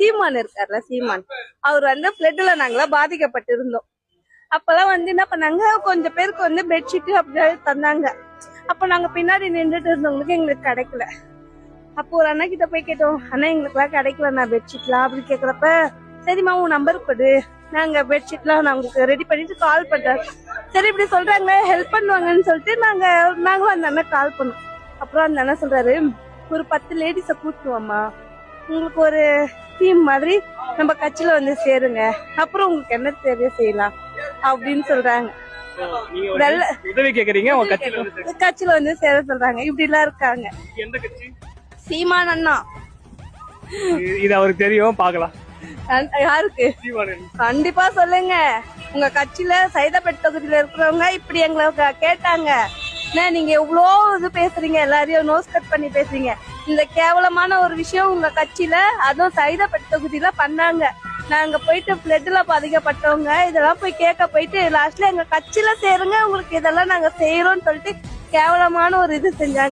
சீமான் இருக்கார்ல சீமான். அவர் வந்து பிளட்ல நாங்களாம் பாதிக்கப்பட்டிருந்தோம். அப்பெல்லாம் வந்து என்ன பண்ணாங்க கொஞ்சம் பேருக்கு வந்து பெட்ஷீட் அப்படி தந்தாங்க. அப்ப நாங்க பின்னாடி நின்றுட்டு இருந்தவங்களுக்கு எங்களுக்கு கிடைக்கல. அப்போ ஒரு அண்ணா கிட்ட போய் கேட்டோம் அண்ணா எங்களுக்குலாம் கிடைக்கலண்ணா பெட்ஷீட்லாம் அப்படி கேக்குறப்ப சரிம்மா உன் நம்பர் கொடு. நாங்க பெட்ஷீட்லாம் நான் உங்களுக்கு ரெடி பண்ணிட்டு கால் பண்றோம் சரி இப்படி சொல்றாங்க ஹெல்ப் பண்ணுவாங்கன்னு சொல்லிட்டு நாங்க நாங்களும் அந்த அண்ணா கால் பண்ணோம். அப்புறம் அந்த அண்ணன் சொல்றாரு ஒரு பத்து லேடிஸ கூட்டுவோம்மா. உங்களுக்கு ஒரு டீம் மாதிரி நம்ம கட்சியில வந்து சேருங்க. அப்புறம் உங்களுக்கு என்ன தேவையோ செய்யலாம் அப்படின்னு சொல்றாங்க. உதவி கேக்குறீங்க உங்க கட்சியில வந்து சேர சொல்றாங்க. இப்படி எல்லாம் இருக்காங்க சீமான் அண்ணா. இது- அவருக்கு தெரியும் பாக்கலாம் யாருக்கு? கண்டிப்பா சொல்லுங்க. உங்க கட்சியில சைதாப்பேட் தொகுதியில இருக்கிறவங்க இப்படி எங்களை கேட்டாங்க. நீங்க எவ்வளோ இது பேசுறீங்க? எல்லாரையும் நோஸ் கட் பண்ணி பேசுறீங்க. இந்த கேவலமான ஒரு விஷயம் உங்க கட்சியில அதுவும் சைதாப்பேட் தொகுதியில பண்ணாங்க. நாங்க போயிட்டு பிளட்ல பாதிக்கப்பட்டவங்க இதெல்லாம் போய் கேட்க போயிட்டு லாஸ்ட்ல எங்க கட்சியில சேருங்க உங்களுக்கு இதெல்லாம் நாங்க செய்யறோம்னு சொல்லிட்டு கேவலமான ஒரு இது செஞ்சாங்க.